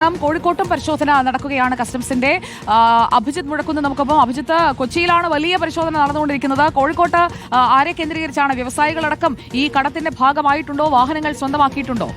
ം കോഴിക്കോട്ടും പരിശോധന നടക്കുകയാണ് കസ്റ്റംസിന്റെ. അഭിജിത് മുഴക്കുന്ന് നമുക്കൊപ്പം. അഭിജിത്ത് കൊച്ചിയിലാണ് വലിയ പരിശോധന നടന്നുകൊണ്ടിരിക്കുന്നത്. കോഴിക്കോട്ട് ആരെ കേന്ദ്രീകരിച്ചാണ് വ്യവസായികളടക്കം ഈ കടത്തിന്റെ ഭാഗമായിട്ടുണ്ടോ? വാഹനങ്ങൾ സ്വന്തമാക്കിയിട്ടുണ്ടോ?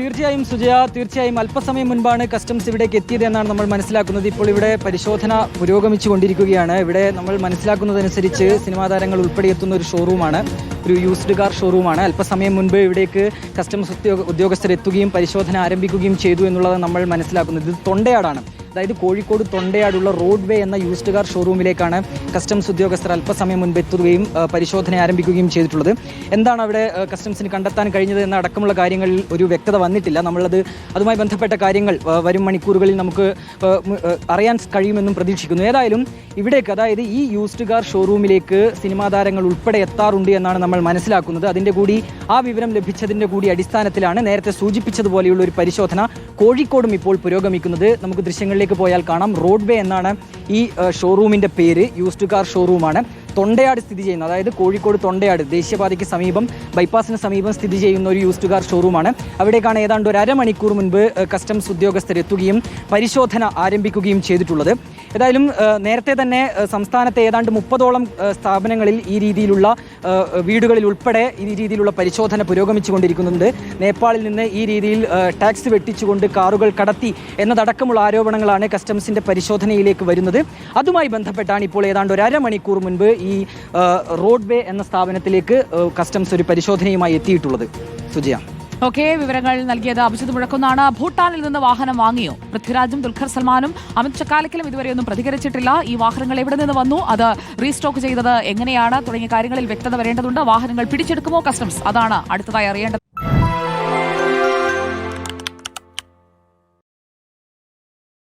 തീർച്ചയായും സുജയ തീർച്ചയായും അല്പസമയം മുൻപാണ് കസ്റ്റംസ് ഇവിടേക്ക് എത്തിയത് എന്നാണ് നമ്മൾ മനസ്സിലാക്കുന്നത്. ഇപ്പോൾ ഇവിടെ പരിശോധന പുരോഗമിച്ചു കൊണ്ടിരിക്കുകയാണ് ഇവിടെ നമ്മൾ മനസ്സിലാക്കുന്നതനുസരിച്ച് സിനിമാ താരങ്ങൾ ഉൾപ്പെടെ എത്തുന്ന ഒരു ഷോറൂമാണ് ഒരു യൂസ്ഡ് കാർ ഷോറൂമാണ് അല്പസമയം മുൻപ് ഇവിടേക്ക് കസ്റ്റംസ് ഉദ്യോഗ ഉദ്യോഗസ്ഥർ എത്തുകയും പരിശോധന ആരംഭിക്കുകയും ചെയ്തു എന്നുള്ളത് നമ്മൾ മനസ്സിലാക്കുന്നത്. ഇത് തൊണ്ടയാടാണ്. അതായത് കോഴിക്കോട് തൊണ്ടയാടുള്ള റോഡ് വേ എന്ന യൂസ്ഡ് കാർ ഷോറൂമിലേക്കാണ് കസ്റ്റംസ് ഉദ്യോഗസ്ഥർ അല്പസമയം മുൻപ് എത്തുകയും പരിശോധന ആരംഭിക്കുകയും ചെയ്തിട്ടുള്ളത്. എന്താണ് അവിടെ കസ്റ്റംസിന് കണ്ടെത്താൻ കഴിഞ്ഞത് എന്ന അടക്കമുള്ള കാര്യങ്ങളിൽ ഒരു വ്യക്തത വന്നിട്ടില്ല. നമ്മളത് അതുമായി ബന്ധപ്പെട്ട കാര്യങ്ങൾ വരും മണിക്കൂറുകളിൽ നമുക്ക് അറിയാൻ കഴിയുമെന്നും പ്രതീക്ഷിക്കുന്നു. ഏതായാലും ഇവിടേക്ക് അതായത് ഈ യൂസ്ഡ് കാർ ഷോറൂമിലേക്ക് സിനിമാ താരങ്ങൾ ഉൾപ്പെടെ എത്താറുണ്ട് എന്നാണ് നമ്മൾ മനസ്സിലാക്കുന്നത്. അതിന്റെ കൂടി ആ വിവരം ലഭിച്ചതിന്റെ കൂടി അടിസ്ഥാനത്തിലാണ് നേരത്തെ സൂചിപ്പിച്ചതുപോലെയുള്ള ഒരു പരിശോധന കോഴിക്കോടും ഇപ്പോൾ പുരോഗമിക്കുന്നത്. നമുക്ക് ദൃശ്യങ്ങളിലേക്ക് പോയാൽ കാണാം. റോഡ് വേ എന്നാണ് ഈ ഷോറൂമിന്റെ പേര്. യൂസ്ഡ് കാർ ഷോറൂമാണ് തൊണ്ടയാട് സ്ഥിതി ചെയ്യുന്ന. അതായത് കോഴിക്കോട് തൊണ്ടയാട് ദേശീയപാതയ്ക്ക് സമീപം ബൈപ്പാസിന് സമീപം സ്ഥിതി ചെയ്യുന്ന ഒരു യൂസ്ഡ് കാർ ഷോറൂമാണ് അവിടേക്കാണ് ഏതാണ്ട് ഒരു അരമണിക്കൂർ മുൻപ് കസ്റ്റംസ് ഉദ്യോഗസ്ഥർ എത്തുകയും പരിശോധന ആരംഭിക്കുകയും ചെയ്തിട്ടുള്ളത്. ഏതായാലും നേരത്തെ തന്നെ സംസ്ഥാനത്തെ ഏതാണ്ട് മുപ്പതോളം സ്ഥാപനങ്ങളിൽ ഈ രീതിയിലുള്ള വീടുകളിൽ ഉൾപ്പെടെ ഈ രീതിയിലുള്ള പരിശോധന പുരോഗമിച്ചുകൊണ്ടിരിക്കുന്നുണ്ട്. നേപ്പാളിൽ നിന്ന് ഈ രീതിയിൽ ടാക്സ് വെട്ടിച്ചുകൊണ്ട് കാറുകൾ കടത്തി എന്നതടക്കമുള്ള ആരോപണങ്ങളാണ് കസ്റ്റംസിന്റെ പരിശോധനയിലേക്ക് വരുന്നത്. അതുമായി ബന്ധപ്പെട്ടാണ് ഇപ്പോൾ ഏതാണ്ട് ഒരു അരമണിക്കൂർ മുൻപ് ഈ റോഡ് വേ എന്ന സ്ഥാപനത്തിലേക്ക് കസ്റ്റംസ് ഒരു പരിശോധനയുമായി എത്തിയിട്ടുള്ളത്. സുജയ. ഓക്കെ വിവരങ്ങൾ നൽകിയത് അഭിജിത് മുഴക്കുന്നാണ്. ഭൂട്ടാനിൽ നിന്ന് വാഹനം വാങ്ങിയോ? പൃഥ്വിരാജും ദുൽഖർ സൽമാനും അമിത് ചക്കാലക്കലും ഇതുവരെയൊന്നും പ്രതികരിച്ചിട്ടില്ല. ഈ വാഹനങ്ങൾ എവിടെ നിന്ന് വന്നു? അത് റീസ്റ്റോക്ക് ചെയ്തത് എങ്ങനെയാണ്? തുടങ്ങിയ കാര്യങ്ങളിൽ വ്യക്തത വരേണ്ടതുണ്ട്. വാഹനങ്ങൾ പിടിച്ചെടുക്കുമോ കസ്റ്റംസ്? അതാണ് അടുത്തതായി അറിയേണ്ടത്.